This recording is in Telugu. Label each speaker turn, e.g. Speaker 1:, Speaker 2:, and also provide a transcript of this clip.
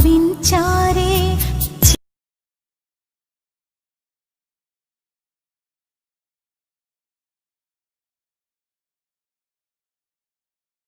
Speaker 1: భావించా